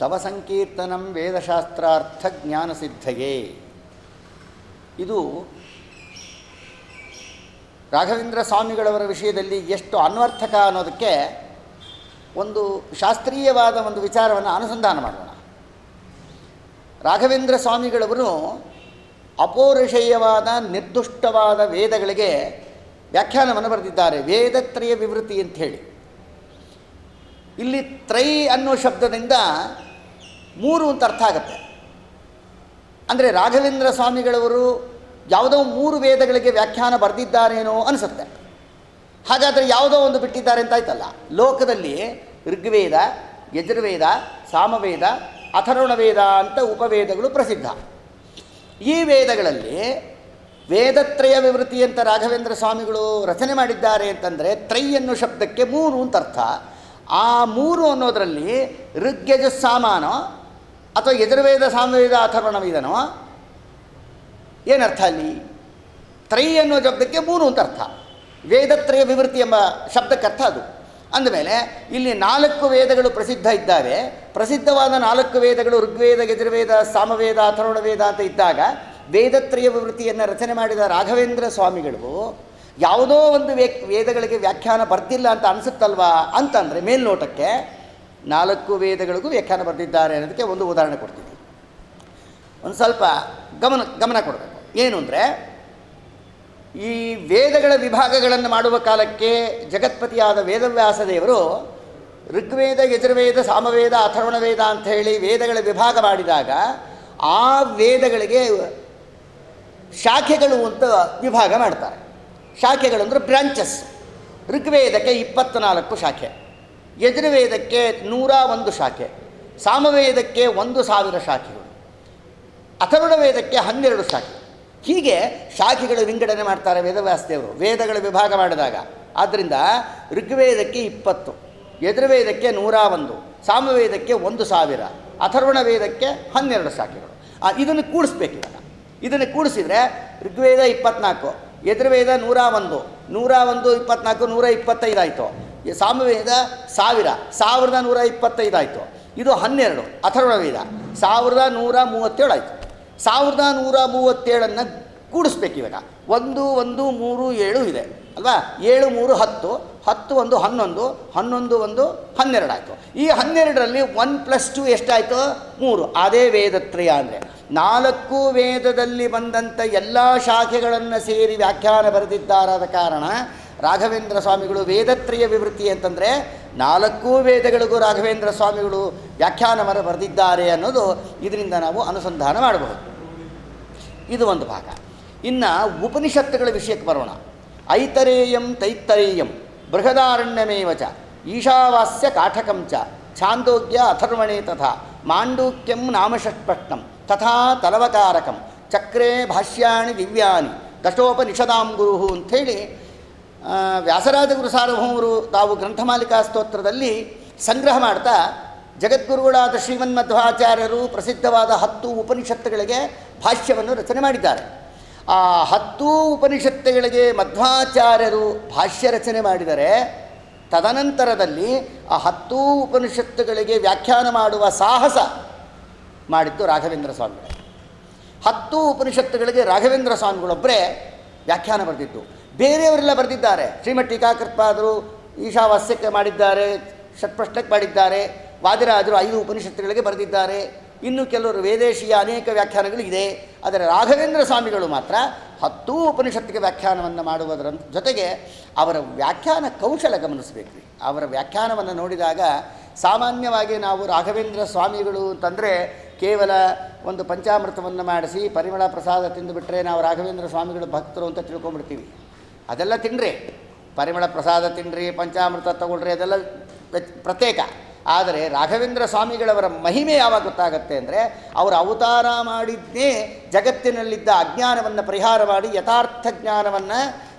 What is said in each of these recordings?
ತವ ಸಂಕೀರ್ತನಂ ವೇದಶಾಸ್ತ್ರಾರ್ಥ ಜ್ಞಾನಸಿದ್ಧಯೇ ಇದು ರಾಘವೇಂದ್ರ ಸ್ವಾಮಿಗಳವರ ವಿಷಯದಲ್ಲಿ ಎಷ್ಟು ಅನ್ವರ್ಥಕ ಅನ್ನೋದಕ್ಕೆ ಒಂದು ಶಾಸ್ತ್ರೀಯವಾದ ಒಂದು ವಿಚಾರವನ್ನು ಅನುಸಂಧಾನ ಮಾಡೋಣ. ರಾಘವೇಂದ್ರ ಸ್ವಾಮಿಗಳವರು ಅಪೌರುಷೇಯವಾದ ನಿರ್ದುಷ್ಟವಾದ ವೇದಗಳಿಗೆ ವ್ಯಾಖ್ಯಾನವನ್ನು ಬರೆದಿದ್ದಾರೆ. ವೇದತ್ರಯ ವಿವೃತಿ ಅಂತ ಹೇಳಿ ಇಲ್ಲಿ ತ್ರೈ ಅನ್ನೋ ಶಬ್ದದಿಂದ ಮೂರು ಅಂತ ಅರ್ಥ ಆಗುತ್ತೆ. ಅಂದರೆ ರಾಘವೇಂದ್ರ ಸ್ವಾಮಿಗಳವರು ಯಾವುದೋ ಮೂರು ವೇದಗಳಿಗೆ ವ್ಯಾಖ್ಯಾನ ಬರೆದಿದ್ದಾರೇನೋ ಅನಿಸುತ್ತೆ. ಹಾಗಾದರೆ ಯಾವುದೋ ಒಂದು ಬಿಟ್ಟಿದ್ದಾರೆ ಅಂತ ಆಯ್ತಲ್ಲ. ಲೋಕದಲ್ಲಿ ಋಗ್ವೇದ, ಯಜುರ್ವೇದ, ಸಾಮವೇದ ಅಥರ್ವಣ ವೇದ ಅಂತ ಉಪವೇದಗಳು ಪ್ರಸಿದ್ಧ. ಈ ವೇದಗಳಲ್ಲಿ ವೇದತ್ರಯ ವಿವೃತಿ ಅಂತ ರಾಘವೇಂದ್ರ ಸ್ವಾಮಿಗಳು ರಚನೆ ಮಾಡಿದ್ದಾರೆ ಅಂತಂದರೆ ತ್ರೈ ಅನ್ನೋ ಶಬ್ದಕ್ಕೆ ಮೂರು ಅಂತ ಅರ್ಥ. ಆ ಮೂರು ಅನ್ನೋದರಲ್ಲಿ ಋಗ್ಯಜ ಸಾಮಾನೋ ಅಥವಾ ಯಜುರ್ವೇದ ಸಾಮವೇದ ಅಥರ್ವಣ ವೇದನೋ ಏನರ್ಥ ಅಲ್ಲಿ? ತ್ರೈ ಅನ್ನೋ ಶಬ್ದಕ್ಕೆ ಮೂರು ಅಂತ ಅರ್ಥ. ವೇದತ್ರಯ ವಿವೃತ್ತಿ ಎಂಬ ಶಬ್ದಕ್ಕೆ ಅರ್ಥ ಅದು. ಅಂದಮೇಲೆ, ಇಲ್ಲಿ ನಾಲ್ಕು ವೇದಗಳು ಪ್ರಸಿದ್ಧ ಇದ್ದಾವೆ. ಪ್ರಸಿದ್ಧವಾದ ನಾಲ್ಕು ವೇದಗಳು ಋಗ್ವೇದ, ಯಜುರ್ವೇದ, ಸಾಮವೇದ ಅಥರ್ವಣ ವೇದ ಅಂತ ಇದ್ದಾಗ ವೇದತ್ರಯ ವಿವೃತ್ತಿಯನ್ನು ರಚನೆ ಮಾಡಿದ ರಾಘವೇಂದ್ರ ಸ್ವಾಮಿಗಳು ಯಾವುದೋ ಒಂದು ವೇ ವೇದಗಳಿಗೆ ವ್ಯಾಖ್ಯಾನ ಬರ್ತಿಲ್ಲ ಅಂತ ಅನಿಸುತ್ತಲ್ವಾ ಅಂತಂದರೆ ಮೇಲ್ನೋಟಕ್ಕೆ ನಾಲ್ಕು ವೇದಗಳಿಗೂ ವ್ಯಾಖ್ಯಾನ ಬರೆದಿದ್ದಾರೆ ಅನ್ನೋದಕ್ಕೆ ಒಂದು ಉದಾಹರಣೆ ಕೊಡ್ತೀನಿ. ಒಂದು ಸ್ವಲ್ಪ ಗಮನ ಗಮನ ಕೊಡಬೇಕು. ಏನು ಅಂದರೆ, ಈ ವೇದಗಳ ವಿಭಾಗಗಳನ್ನು ಮಾಡುವ ಕಾಲಕ್ಕೆ ಜಗತ್ಪತಿಯಾದ ವೇದವ್ಯಾಸ ದೇವರು ಋಗ್ವೇದ, ಯಜುರ್ವೇದ, ಸಾಮವೇದ ಅಥರ್ವಣ ವೇದ ಅಂತ ಹೇಳಿ ವೇದಗಳ ವಿಭಾಗ ಮಾಡಿದಾಗ ಆ ವೇದಗಳಿಗೆ ಶಾಖೆಗಳು ಅಂತ ವಿಭಾಗ ಮಾಡ್ತಾರೆ. ಶಾಖೆಗಳು ಅಂದರೆ ಬ್ರಾಂಚಸ್ ಋಗ್ವೇದಕ್ಕೆ ಇಪ್ಪತ್ತ್ನಾಲ್ಕು ಶಾಖೆ. ಯಜುರ್ವೇದಕ್ಕೆ ನೂರ ಒಂದು ಶಾಖೆ, ಸಾಮವೇದಕ್ಕೆ ಒಂದು ಸಾವಿರ ಶಾಖೆಗಳು ಅಥರ್ವಣ ವೇದಕ್ಕೆ ಹನ್ನೆರಡು ಶಾಖೆ. ಹೀಗೆ ಶಾಖೆಗಳು ವಿಂಗಡಣೆ ಮಾಡ್ತಾರೆ ವೇದವ್ಯಾಸದೇವರು, ವೇದಗಳ ವಿಭಾಗ ಮಾಡಿದಾಗ. ಆದ್ದರಿಂದ ಋಗ್ವೇದಕ್ಕೆ ಇಪ್ಪತ್ತು, ಯಜುರ್ವೇದಕ್ಕೆ ನೂರ ಒಂದು, ಸಾಮವೇದಕ್ಕೆ ಒಂದು ಸಾವಿರ ಅಥರ್ವಣ ವೇದಕ್ಕೆ ಹನ್ನೆರಡು ಶಾಖೆಗಳು. ಇದನ್ನು ಕೂಡಿಸ್ಬೇಕು ಇವಾಗ. ಇದನ್ನು ಕೂಡಿಸಿದರೆ ಋಗ್ವೇದ ಇಪ್ಪತ್ನಾಲ್ಕು, ಯಜುರ್ವೇದ ನೂರ ಒಂದು ನೂರ ಒಂದು ಇಪ್ಪತ್ನಾಲ್ಕು, ನೂರ ಇಪ್ಪತ್ತೈದು ಆಯಿತು. ಸಾಮವೇದ ಸಾವಿರ, ಸಾವಿರದ ನೂರ ಇಪ್ಪತ್ತೈದು ಆಯಿತು ಇದು ಹನ್ನೆರಡು ಅಥರ್ವವೇದ ಸಾವಿರದ ನೂರ ಮೂವತ್ತೇಳು ಆಯಿತು ಸಾವಿರದ ನೂರ ಮೂವತ್ತೇಳನ್ನು ಕೂಡಿಸ್ಬೇಕು ಇವಾಗ. ಒಂದು ಒಂದು, ಮೂರು, ಏಳು ಇದೆ, ಅಲ್ವಾ? ಏಳು, ಮೂರು, ಹತ್ತು ಹತ್ತು, ಒಂದು, ಹನ್ನೊಂದು ಹನ್ನೊಂದು, ಒಂದು ಹನ್ನೆರಡು ಆಯಿತು ಈ ಹನ್ನೆರಡರಲ್ಲಿ ಒನ್ ಪ್ಲಸ್ ಟು ಎಷ್ಟಾಯಿತು? ಮೂರು. ಅದೇ ವೇದತ್ರಯ ಅಂದರೆ. ನಾಲ್ಕು ವೇದದಲ್ಲಿ ಬಂದಂಥ ಎಲ್ಲ ಶಾಖೆಗಳನ್ನು ಸೇರಿ ವ್ಯಾಖ್ಯಾನ ಬರೆದಿದ್ದಾರಾದ ಕಾರಣ ರಾಘವೇಂದ್ರ ಸ್ವಾಮಿಗಳು ವೇದತ್ರಯ ವಿವೃತ್ತಿ ಅಂತಂದರೆ ನಾಲ್ಕು ವೇದಗಳಿಗೂ ರಾಘವೇಂದ್ರ ಸ್ವಾಮಿಗಳು ವ್ಯಾಖ್ಯಾನವನ್ನು ಬರೆದಿದ್ದಾರೆ ಅನ್ನೋದು ಇದರಿಂದ ನಾವು ಅನುಸಂಧಾನ ಮಾಡಬಹುದು. ಇದು ಒಂದು ಭಾಗ. ಇನ್ನು ಉಪನಿಷತ್ತುಗಳ ವಿಷಯಕ್ಕೆ ಬರೋಣ. ಐತರೇಯಂ ತೈತ್ತರೇಯಂ ಬೃಹದಾರಣ್ಯಮೇವಚ ಈಶಾವಾಸ್ಯ ಕಾಠಕಂಚ ಛಾಂದೋಗ್ಯ ಅಥರ್ವಣೆ ತಥಾ ಮಾಂಡೂಕ್ಯಂ ನಾಮಷಟ್ಪಟ್ಟಂ ತಥಾ ತಲವಕಾರಕಂ ಚಕ್ರೇ ಭಾಷ್ಯಾಣಿ ದಿವ್ಯಾನಿ ದಶೋಪನಿಷದಾಂ ಗುರು ಅಂಥೇಳಿ ವ್ಯಾಸರಾಜ ಗುರು ಸಾರ್ವಭೌಮರು ತಾವು ಗ್ರಂಥಮಾಲಿಕಾ ಸ್ತೋತ್ರದಲ್ಲಿ ಸಂಗ್ರಹ ಮಾಡ್ತಾ, ಜಗದ್ಗುರುಗಳಾದ ಶ್ರೀಮನ್ಮಧ್ವಾಚಾರ್ಯರು ಪ್ರಸಿದ್ಧವಾದ ಹತ್ತು ಉಪನಿಷತ್ತುಗಳಿಗೆ ಭಾಷ್ಯವನ್ನು ರಚನೆ ಮಾಡಿದ್ದಾರೆ. ಆ ಹತ್ತು ಉಪನಿಷತ್ತುಗಳಿಗೆ ಮಧ್ವಾಚಾರ್ಯರು ಭಾಷ್ಯ ರಚನೆ ಮಾಡಿದರೆ, ತದನಂತರದಲ್ಲಿ ಆ ಹತ್ತು ಉಪನಿಷತ್ತುಗಳಿಗೆ ವ್ಯಾಖ್ಯಾನ ಮಾಡುವ ಸಾಹಸ ಮಾಡಿದ್ದು ರಾಘವೇಂದ್ರ ಸ್ವಾಮಿಗಳು. ಹತ್ತು ಉಪನಿಷತ್ತುಗಳಿಗೆ ರಾಘವೇಂದ್ರ ಸ್ವಾಮಿಗಳೊಬ್ಬರೇ ವ್ಯಾಖ್ಯಾನ ಬರೆದಿದ್ದು. ಬೇರೆಯವರೆಲ್ಲ ಬರೆದಿದ್ದಾರೆ. ಶ್ರೀಮಠ್ ಟೀಕಾಕೃತ್ಪಾದರು ಈಶಾವಾಸ್ಯಕ್ಕೆ ಮಾಡಿದ್ದಾರೆ ಷಟ್ಪ್ರಶ್ನಕ್ಕೆ ಮಾಡಿದ್ದಾರೆ, ವಾದಿರಾಜರು ಐದು ಉಪನಿಷತ್ತುಗಳಿಗೆ ಬರೆದಿದ್ದಾರೆ. ಇನ್ನು ಕೆಲವರು ವೇದೇಶಿಯ ಅನೇಕ ವ್ಯಾಖ್ಯಾನಗಳು ಇದೆ ಆದರೆ ರಾಘವೇಂದ್ರ ಸ್ವಾಮಿಗಳು ಮಾತ್ರ ಹತ್ತೂ ಉಪನಿಷತ್ತಿಗೆ ವ್ಯಾಖ್ಯಾನವನ್ನು ಮಾಡುವುದರ ಜೊತೆಗೆ ಅವರ ವ್ಯಾಖ್ಯಾನ ಕೌಶಲ ಗಮನಿಸಬೇಕು ಅವರ ವ್ಯಾಖ್ಯಾನವನ್ನು ನೋಡಿದಾಗ ಸಾಮಾನ್ಯವಾಗಿ ನಾವು ರಾಘವೇಂದ್ರ ಸ್ವಾಮಿಗಳು ಅಂತಂದರೆ ಕೇವಲ ಒಂದು ಪಂಚಾಮೃತವನ್ನು ಮಾಡಿಸಿ ಪರಿಮಳ ಪ್ರಸಾದ ತಿಂದುಬಿಟ್ರೆ ನಾವು ರಾಘವೇಂದ್ರ ಸ್ವಾಮಿಗಳು ಭಕ್ತರು ಅಂತ ತಿಳ್ಕೊಂಬಿಡ್ತೀವಿ ಅದೆಲ್ಲ ತಿನ್ನಿರಿ ಪರಿಮಳ ಪ್ರಸಾದ ತಿನ್ನಿರಿ ಪಂಚಾಮೃತ ತಗೊಳ್ರಿ, ಅದೆಲ್ಲ ಪ್ರತ್ಯೇಕ. ಆದರೆ ರಾಘವೇಂದ್ರ ಸ್ವಾಮಿಗಳವರ ಮಹಿಮೆ ಯಾವಾಗ ಗೊತ್ತಾಗತ್ತೆ ಅಂದರೆ ಅವರು ಅವತಾರ ಮಾಡಿದ್ದೇ ಜಗತ್ತಿನಲ್ಲಿದ್ದ ಅಜ್ಞಾನವನ್ನು ಪರಿಹಾರ ಮಾಡಿ ಯಥಾರ್ಥ ಜ್ಞಾನವನ್ನು,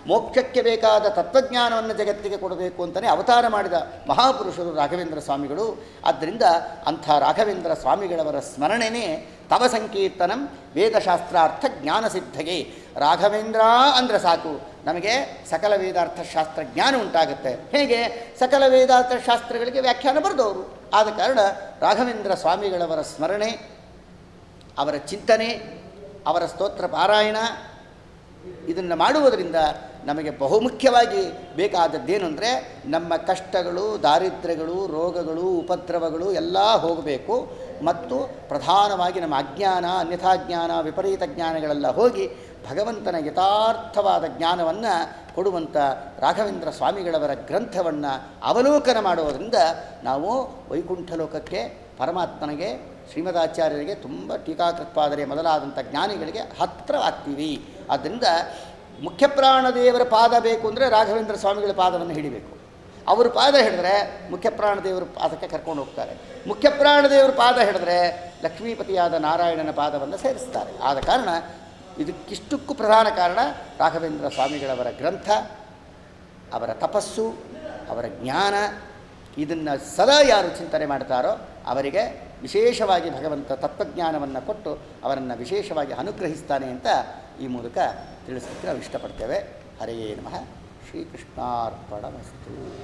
ಮೋಕ್ಷಕ್ಕೆ ಬೇಕಾದ ತತ್ವಜ್ಞಾನವನ್ನು ಜಗತ್ತಿಗೆ ಕೊಡಬೇಕು ಅಂತಲೇ ಅವತಾರ ಮಾಡಿದ ಮಹಾಪುರುಷರು ರಾಘವೇಂದ್ರ ಸ್ವಾಮಿಗಳು. ಆದ್ದರಿಂದ ಅಂಥ ರಾಘವೇಂದ್ರ ಸ್ವಾಮಿಗಳವರ ಸ್ಮರಣೆನೇ ತವ ಸಂಕೀರ್ತನಂ ವೇದಶಾಸ್ತ್ರಾರ್ಥ ಜ್ಞಾನಸಿದ್ಧಗೆ. ರಾಘವೇಂದ್ರ ಅಂದರೆ ಸಾಕು. ನಮಗೆ ಸಕಲ ವೇದಾರ್ಥ ಶಾಸ್ತ್ರ ಜ್ಞಾನ ಉಂಟಾಗುತ್ತೆ. ಹೇಗೆ? ಸಕಲ ವೇದಾರ್ಥ ಶಾಸ್ತ್ರಗಳಿಗೆ ವ್ಯಾಖ್ಯಾನ ಬರೆದವರು. ಆದ ಕಾರಣ ರಾಘವೇಂದ್ರ ಸ್ವಾಮಿಗಳವರ ಸ್ಮರಣೆ, ಅವರ ಚಿಂತನೆ, ಅವರ ಸ್ತೋತ್ರ ಪಾರಾಯಣ ಇದನ್ನು ಮಾಡುವುದರಿಂದ ನಮಗೆ ಬಹುಮುಖ್ಯವಾಗಿ ಬೇಕಾದದ್ದೇನು ಅಂದರೆ ನಮ್ಮ ಕಷ್ಟಗಳು, ದಾರಿದ್ರ್ಯಗಳು, ರೋಗಗಳು, ಉಪದ್ರವಗಳು ಎಲ್ಲ ಹೋಗಬೇಕು. ಮತ್ತು ಪ್ರಧಾನವಾಗಿ ನಮ್ಮ ಅಜ್ಞಾನ ಅನ್ಯಥಾಜ್ಞಾನ ವಿಪರೀತ ಜ್ಞಾನಗಳೆಲ್ಲ ಹೋಗಿ ಭಗವಂತನ ಯಥಾರ್ಥವಾದ ಜ್ಞಾನವನ್ನು ಕೊಡುವಂಥ ರಾಘವೇಂದ್ರ ಸ್ವಾಮಿಗಳವರ ಗ್ರಂಥವನ್ನು ಅವಲೋಕನ ಮಾಡುವುದರಿಂದ ನಾವು ವೈಕುಂಠ ಲೋಕಕ್ಕೆ, ಪರಮಾತ್ಮನಿಗೆ, ಶ್ರೀಮದಾಚಾರ್ಯರಿಗೆ ತುಂಬ ಟೀಕಾಕೃತ್ಪಾದರೆ ಮೊದಲಾದಂಥ ಜ್ಞಾನಿಗಳಿಗೆ ಹತ್ತಿರವಾಗ್ತೀವಿ ಆದ್ದರಿಂದ ಮುಖ್ಯಪ್ರಾಣದೇವರ ಪಾದ ಬೇಕು ಅಂದರೆ ರಾಘವೇಂದ್ರ ಸ್ವಾಮಿಗಳ ಪಾದವನ್ನು ಹಿಡಿಬೇಕು. ಅವರು ಪಾದ ಹಿಡಿದ್ರೆ ಮುಖ್ಯಪ್ರಾಣದೇವರ ಪಾದಕ್ಕೆ ಕರ್ಕೊಂಡು ಹೋಗ್ತಾರೆ. ಮುಖ್ಯಪ್ರಾಣದೇವರ ಪಾದ ಹಿಡಿದ್ರೆ ಲಕ್ಷ್ಮೀಪತಿಯಾದ ನಾರಾಯಣನ ಪಾದವನ್ನು ಸೇರಿಸ್ತಾರೆ. ಆದ ಕಾರಣ ಇದಕ್ಕಿಷ್ಟಕ್ಕೂ ಪ್ರಧಾನ ಕಾರಣ ರಾಘವೇಂದ್ರ ಸ್ವಾಮಿಗಳವರ ಗ್ರಂಥ, ಅವರ ತಪಸ್ಸು, ಅವರ ಜ್ಞಾನ, ಇದನ್ನು ಸದಾ ಯಾರು ಚಿಂತನೆ ಮಾಡ್ತಾರೋ ಅವರಿಗೆ ವಿಶೇಷವಾಗಿ ಭಗವಂತ ತತ್ವಜ್ಞಾನವನ್ನು ಕೊಟ್ಟು ಅವರನ್ನು ವಿಶೇಷವಾಗಿ ಅನುಗ್ರಹಿಸ್ತಾನೆ ಅಂತ ಈ ಮೂಲಕ ತಿಳಿಸಲಿಕ್ಕೆ ನಾವು ಇಷ್ಟಪಡ್ತೇವೆ. ಹರೆಯೇ ನಮಃ. ಶ್ರೀಕೃಷ್ಣಾರ್ಪಣಮಸ್ತು.